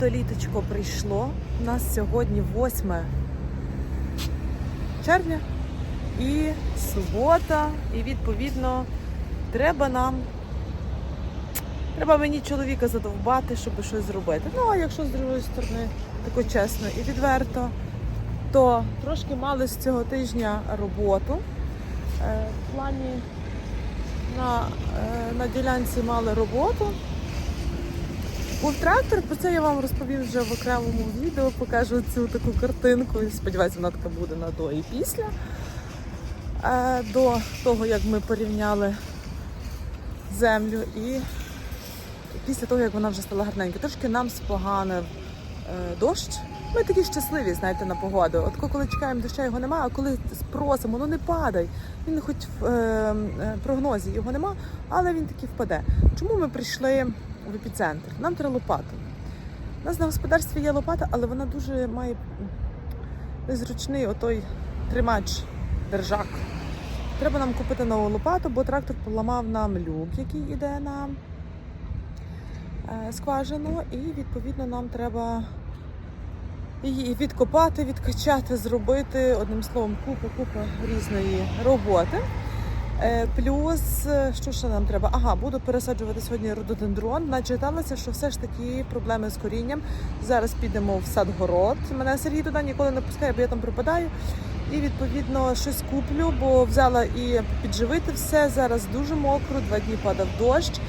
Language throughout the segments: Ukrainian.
то літочко прийшло. У нас сьогодні 8 червня і субота, і відповідно треба нам. Треба мені чоловіка задовбати, щоб щось зробити. Ну, а якщо з другої сторони, тако чесно і відверто, то трошки мали з цього тижня роботу. Е, В плані на, е, на ділянці мали роботу. Був трактор, про це я вам розповім вже в окремому відео, покажу цю таку картинку. І Сподіваюся, вона така буде на до і після. Е, До того, як ми порівняли землю і після того, як вона вже стала гарненька. Трошки нам споганив е, дощ. Ми такі щасливі, знаєте, на погоду. От коли чекаємо доща, його немає, а коли спросимо, ну не падай. Він хоч в е, прогнозі його нема, але він таки впаде. Чому ми прийшли в епіцентр? Нам треба лопату. У нас на господарстві є лопата, але вона дуже має незручний отой тримач, держак. Треба нам купити нову лопату, бо трактор поламав нам люк, який іде на е, скважину, і відповідно нам треба її відкопати, відкачати, зробити одним словом купа, купа різної роботи. Е, Плюс, е, що ще нам треба? Ага, буду пересаджувати сьогодні рододендрон. Начиталася, що все ж таки проблеми з корінням. Зараз підемо в садгород. Мене Сергій туди ніколи не пускає, бо я там пропадаю. І відповідно щось куплю, бо взяла і підживити все. Зараз дуже мокро, два дні падав дощ.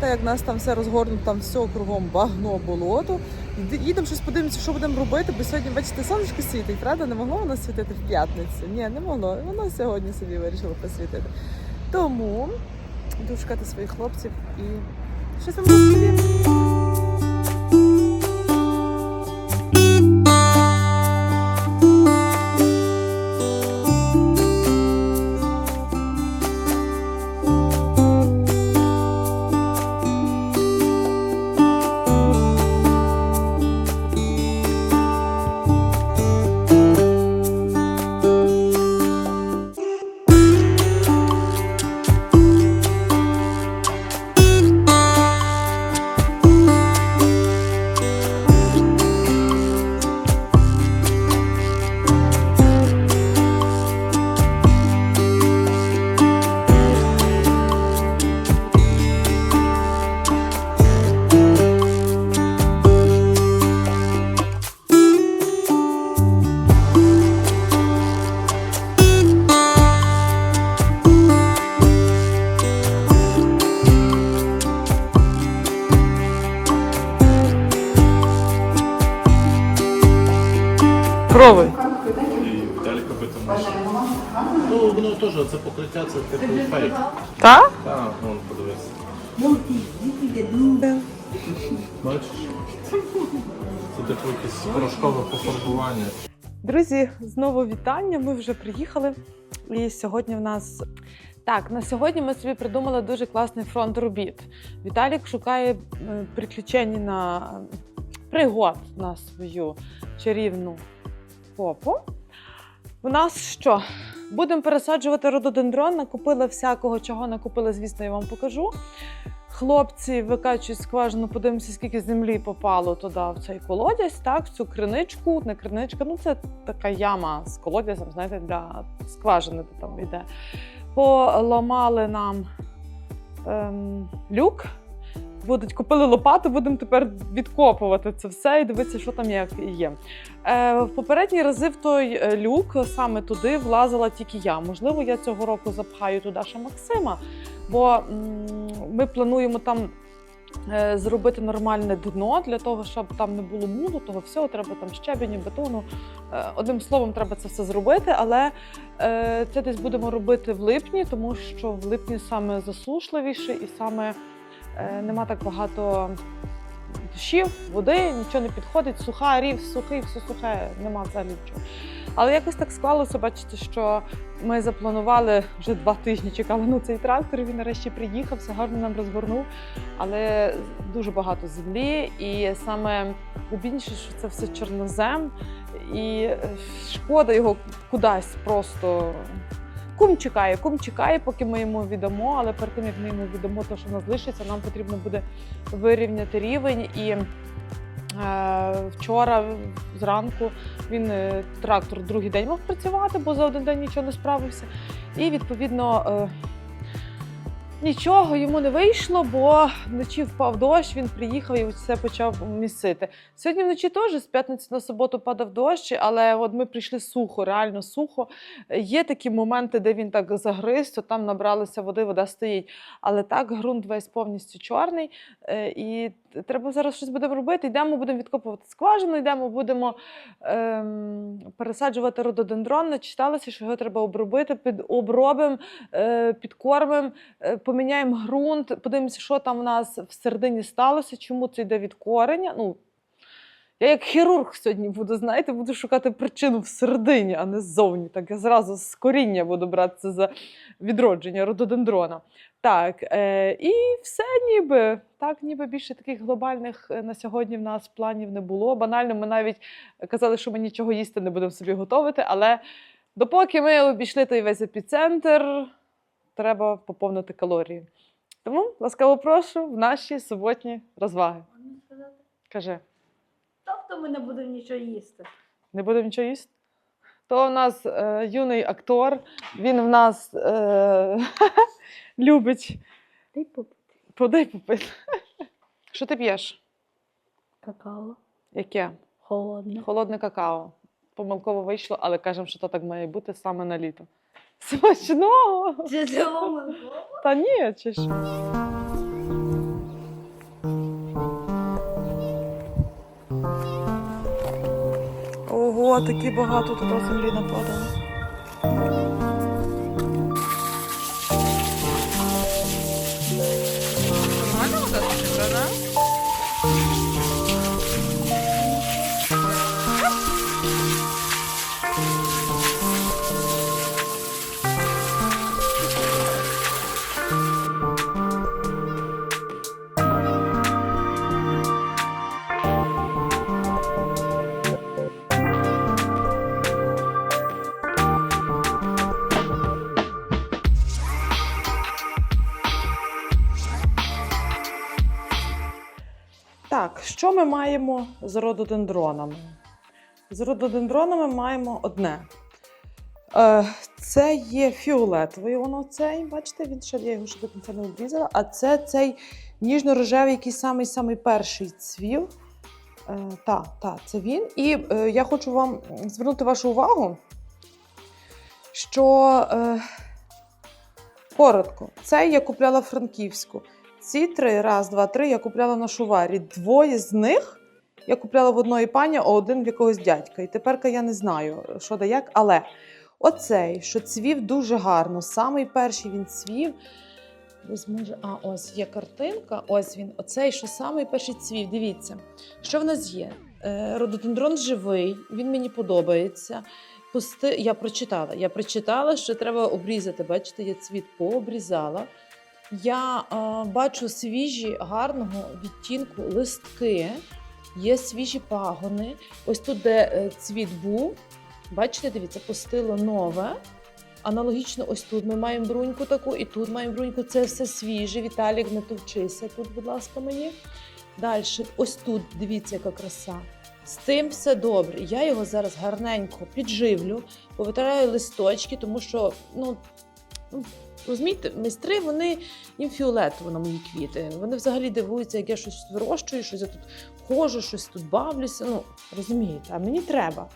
Та як нас там все розгорнуто, там все кругом багно, болото. Їдемо щось подивимося, що будемо робити, бо сьогодні, бачите, сонечко світить, правда? Не могло воно світити в п'ятницю. Ні, не могло. Воно сьогодні собі вирішило посвітити. Тому йду шукати своїх хлопців і щось там розповім. Так? Так, вон подивись. Бачиш? Це типу якесь порошкове пофарбування. Друзі, знову вітання. Ми вже приїхали. І сьогодні в нас так, на сьогодні ми собі придумали дуже класний фронт робіт. Віталік шукає е, приключень на пригод на свою чарівну попу. У нас що? Будемо пересаджувати рододендрон. Накупила всякого, чого накупила, звісно, я вам покажу. Хлопці викачують скважину, подивимося, скільки землі попало туди в цей колодязь, так, в цю криничку, не криничка, ну це така яма з колодязем, знаєте, для скважини де там йде. Поламали нам ем, люк. Будуть купили лопату, будемо тепер відкопувати це все і дивитися, що там як є. Е, в попередні рази в той е, люк саме туди влазила тільки я. Можливо, я цього року запхаю туди ще Максима, бо м, ми плануємо там е, зробити нормальне дно для того, щоб там не було мулу, того всього, треба там щебеню, бетону. Е, Одним словом, треба це все зробити, але це десь будемо робити в липні, тому що в липні саме засушливіше і саме нема так багато дощів, води, нічого не підходить, суха, рів, сухий, все сухе, нема взагалі нічого. Але якось так склалося, бачите, що ми запланували вже два тижні, чекали на цей трактор. Він нарешті приїхав, все гарно нам розгорнув. Але дуже багато землі, і саме обідніше, що це все чорнозем, і е, шкода його кудись просто. Кум чекає, кум чекає, поки ми йому віддамо, але перед тим як ми йому віддамо те, що в нас лишиться, нам потрібно буде вирівняти рівень і Е, Вчора зранку він е, трактор другий день мав працювати, бо за один день нічого не справився. І відповідно е, нічого йому не вийшло, бо вночі впав дощ, він приїхав і все почав місити. Сьогодні вночі теж з п'ятниці на суботу падав дощ, але от ми прийшли сухо, реально сухо. Є такі моменти, де він так загриз, то там набралося води, вода стоїть. Але так ґрунт весь повністю чорний. е, І треба зараз щось будемо робити. Йдемо, будемо відкопувати скважину, йдемо, будемо ем, пересаджувати рододендрон. Начиталося, що його треба обробити, під обробимо, е, підкормимо, е, поміняємо ґрунт, подивимося, що там у нас всередині сталося, чому це йде від кореня. Ну, я як хірург сьогодні буду, знаєте, буду шукати причину всередині, а не ззовні. Так я зразу з коріння буду братися за відродження рододендрона. Так, е, і все ніби. Так, ніби більше таких глобальних е, на сьогодні в нас планів не було. Банально, ми навіть казали, що ми нічого їсти не будемо собі готувати, але допоки ми обійшли той весь епіцентр, треба поповнити калорії. Тому ласкаво прошу в наші суботні розваги. Можна сказати? Каже, Тобто ми не будемо нічого їсти. не будемо нічого їсти? То в нас е, юний актор, він в нас е, любить Ти попити. подай попити. Що ти п'єш? Какао. Яке? Холодне. Холодне какао. Помилково вийшло, але кажемо, що то так має бути саме на літо. Смачного! Це цілому. Та ні, чи що? Ого, такі багато тут землі нападало. Що ми маємо з рододендронами? З рододендронами маємо одне. Е, Це є фіолетовий, воно цей, бачите, він ще я його ще до кінця не обрізала. А це цей ніжно-рожевий, який самий самий перший цвів. Е, та, та, це він. І е, я хочу вам звернути вашу увагу, що коротко, цей я купляла Франківську. Ці три, раз, два, три, я купляла на шуварі. Двоє з них я купляла в одної пані, а один в якогось дядька. І тепер я не знаю, що да як. Але оцей, що цвів дуже гарно. Самий перший він цвів. Десь може, а ось є картинка. Ось він. Оцей, що самий перший цвів. Дивіться, що в нас є? Е, Рододендрон живий, він мені подобається. Пусти... Я прочитала. Я прочитала, що треба обрізати. Бачите, я цвіт пообрізала. Я е, бачу свіжі гарного відтінку листки, є свіжі пагони. Ось тут, де е, цвіт був, бачите, дивіться, пустило нове. Аналогічно, ось тут ми маємо бруньку таку, і тут маємо бруньку. Це все свіже. Віталік, не товчися тут, будь ласка, мені. Далі, ось тут, дивіться, яка краса. З тим все добре. Я його зараз гарненько підживлю, повитираю листочки, тому що, ну, ну розумієте, майстри, вони їм фіолетово на мої квіти. Вони взагалі дивуються, як я щось вирощую, щось я тут ходжу, щось тут бавлюся. Ну, розумієте, а мені треба.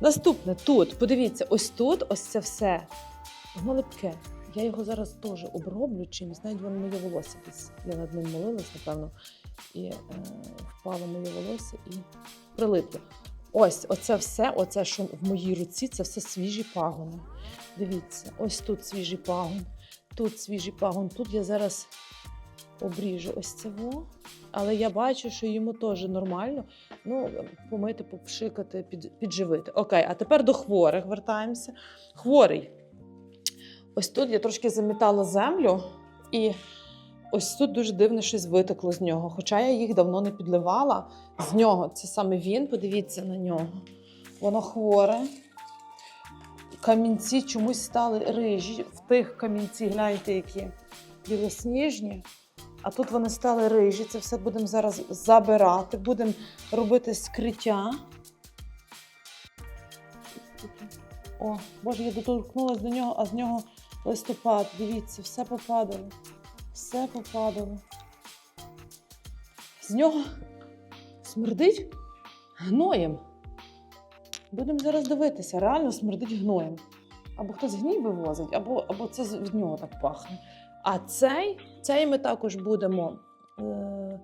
Наступне тут, подивіться, ось тут, ось це все. Воно липке. Я його зараз теж оброблю чимось. Навіть воно моє волосся десь. Я над ним молилась, напевно, і е, впало моє волосся і прилипло. Ось, оце все, оце, що в моїй руці, це все свіжі пагони. Дивіться, ось тут свіжий пагон, тут свіжий пагон. Тут я зараз обріжу ось це. Але я бачу, що йому теж нормально. Ну, помити, попшикати, під, підживити. Окей, а тепер до хворих вертаємося. Хворий. Ось тут я трошки замітала землю, і ось тут дуже дивно щось витекло з нього. Хоча я їх давно не підливала. З нього це саме він, подивіться на нього. Воно хворе. Камінці чомусь стали рижі. В тих камінці, гляньте, які білосніжні. А тут вони стали рижі. Це все будемо зараз забирати, будемо робити скриття. О, боже, я доторкнулася до нього, а з нього листопад. Дивіться, все попадало. Все попадало. З нього смердить гноєм. Будемо зараз дивитися, реально смердить гноєм. Або хтось гній вивозить, або, або це з нього так пахне. А цей, цей ми також будемо. Е,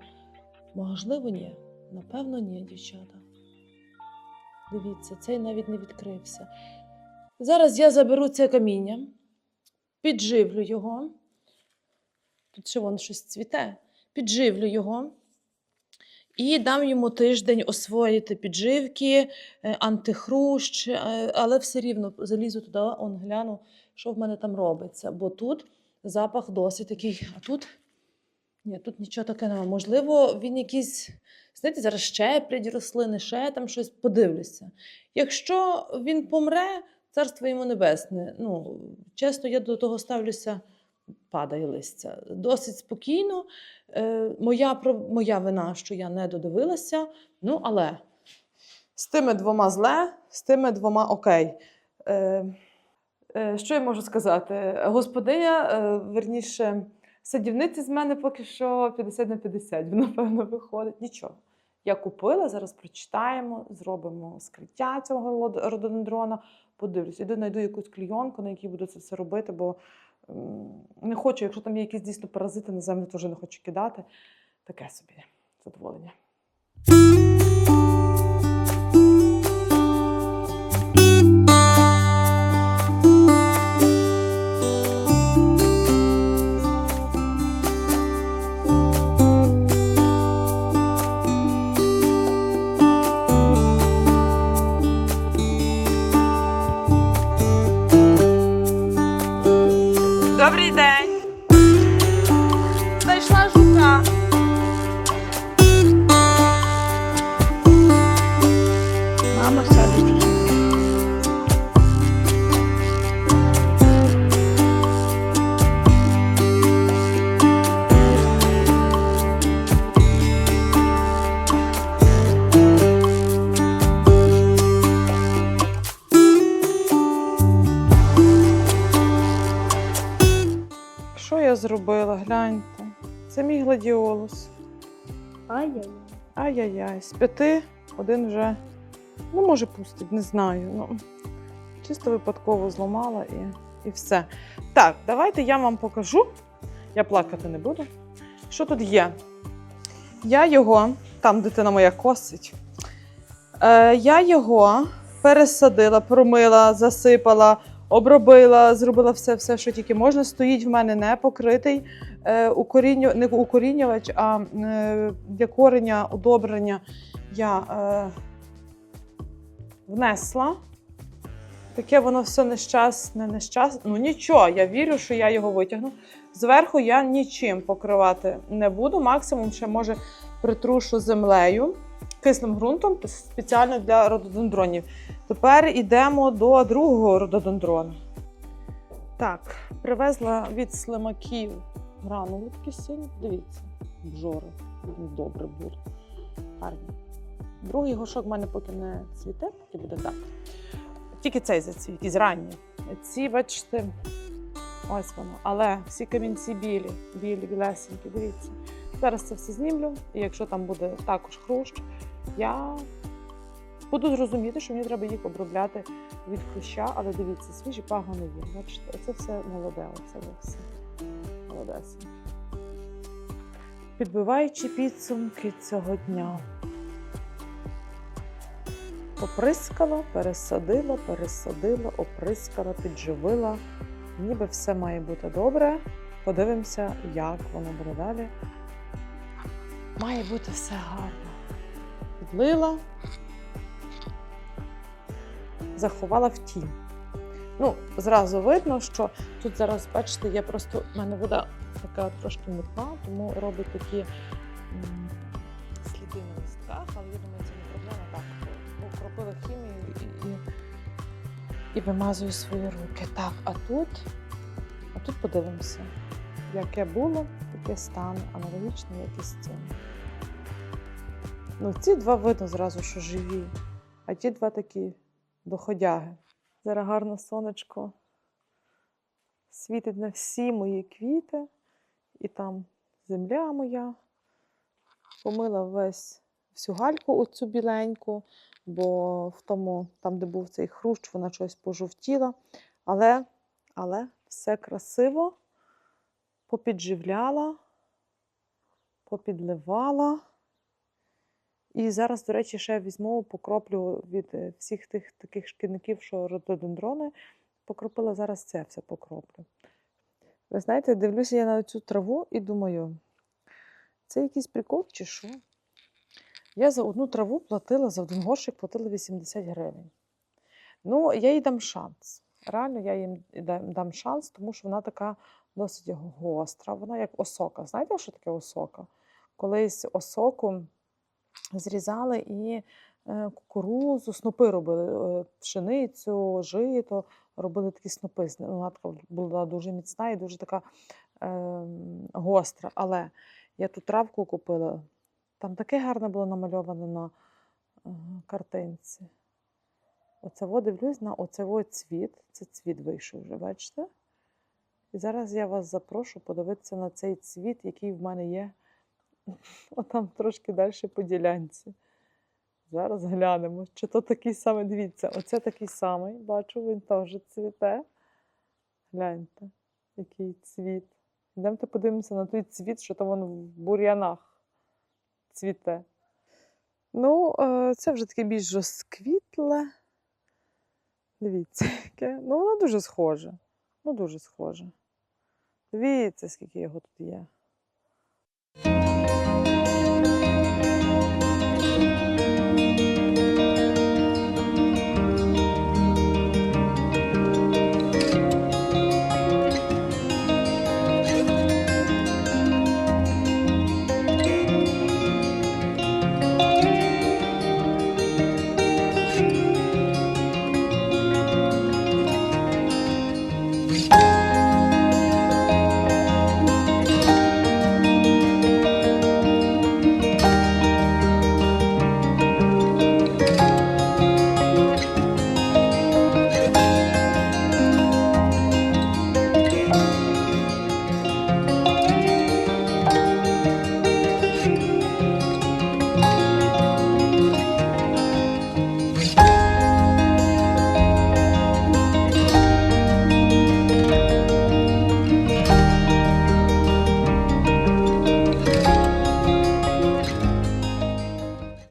можливо, ні. Напевно, ні, дівчата. Дивіться, цей навіть не відкрився. Зараз я заберу це каміння, підживлю його. Тут ще вон щось цвіте. Підживлю його. І дам йому тиждень освоїти підживки, е, антихрущ, е, але все рівно залізу туди, он гляну, що в мене там робиться. Бо тут запах досить такий. А тут ні, тут нічого таке немає. Можливо, він якийсь, знаєте, зараз щеплять рослини, ще там щось подивлюся. Якщо він помре, царство йому небесне. Ну, чесно, я до того ставлюся, падає листя. Досить спокійно. Е, моя, моя вина, що я не додивилася. Ну, але з тими двома зле, з тими двома окей. Е, е, що я можу сказати? Господиня, верніше, садівниці з мене поки що 50 на 50, напевно, виходить. Нічого. Я купила, зараз прочитаємо, зробимо скриття цього рододендрона. Подивлюсь, іду знайду якусь клійонку, на якій буду це все робити, бо не хочу, якщо там є якісь дійсно паразити на землю, теж не хочу кидати. Таке собі задоволення. Гладіолус. Ай-яй. Ай-яй-яй. З п'яти один вже, ну, може, пустить, не знаю. Ну, чисто випадково зламала і, і все. Так, давайте я вам покажу. Я плакати не буду. Що тут є? Я його, там дитина моя косить. Е, я його пересадила, промила, засипала, обробила, зробила все, все, що тільки можна. Стоїть в мене не покритий е, укоріню, не укорінювач, а е, для кореня удобрення я е, внесла. Таке воно все нещасне, нещасне. Ну нічого, я вірю, що я його витягну. Зверху я нічим покривати не буду. Максимум ще може притрушу землею, кислим ґрунтом спеціально для рододендронів. Тепер йдемо до другого рододендрона. Так, привезла від слимаків гранули такі сині. Дивіться, бжори. Вони добре будуть. Гарні. Другий горшок в мене поки не цвіте, поки буде так. Тільки цей зацвіт, якийсь ранній. Ці, бачите, ось воно. Але всі камінці білі, білі, білесенькі, дивіться. Зараз це все знімлю, і якщо там буде також хрущ, я буду зрозуміти, що мені треба їх обробляти від хруща, але дивіться, свіжі пагони є. Бачите, це все молоде, оце все молодесеньке. Підбиваючи підсумки цього дня. Поприскала, пересадила, пересадила, оприскала, підживила. Ніби все має бути добре. Подивимося, як воно буде далі. Має бути все гарно. Підлила, заховала в тінь. Ну, зразу видно, що тут зараз, бачите, є просто в мене вода така трошки мутна, тому робить такі сліди на листках, але я думаю, це не проблема. Так, покропила хімію і, і, і вимазую свої руки. Так, а тут, а тут подивимося, яке було таке стане, аналогічно, як і цим. Ну, ці два видно зразу, що живі, а ті два такі доходяги. Зараз гарно сонечко світить на всі мої квіти, і там земля моя. Помила весь всю гальку оцю біленьку, бо в тому, там, де був цей хрущ, вона щось пожовтіла. Але, але все красиво попідживляла, попідливала. І зараз, до речі, ще візьму, покроплю від е, всіх тих таких шкідників, що рододендрони. Покропила зараз це все покроплю. Ви знаєте, дивлюся я на цю траву і думаю, це якийсь прикол чи що? Я за одну траву платила, за один горщик платила 80 гривень. Ну, я їй дам шанс. Реально, я їм дам, шанс, тому що вона така досить гостра. Вона як осока. Знаєте, що таке осока? Колись осоку зрізали і е, кукурузу, снопи робили, е, пшеницю, жито, робили такі снопи. ну, Вона була дуже міцна і дуже така е, гостра. Але я ту травку купила, там таке гарне було намальоване на е, картинці. Оце во дивлюсь на оце цвіт. Це цвіт вийшов вже, бачите? І зараз я вас запрошу подивитися на цей цвіт, який в мене є. Отам трошки далі по ділянці. Зараз глянемо. Чи то такий самий, дивіться, оце такий самий, бачу, він теж цвіте. Гляньте, який цвіт. Йдемте подивимося на той цвіт, що там в бур'янах цвіте. Ну, е, це вже таке більш розквітле. Дивіться, яке. Ну, воно дуже схоже. Ну, дуже схоже. Дивіться, скільки його тут є.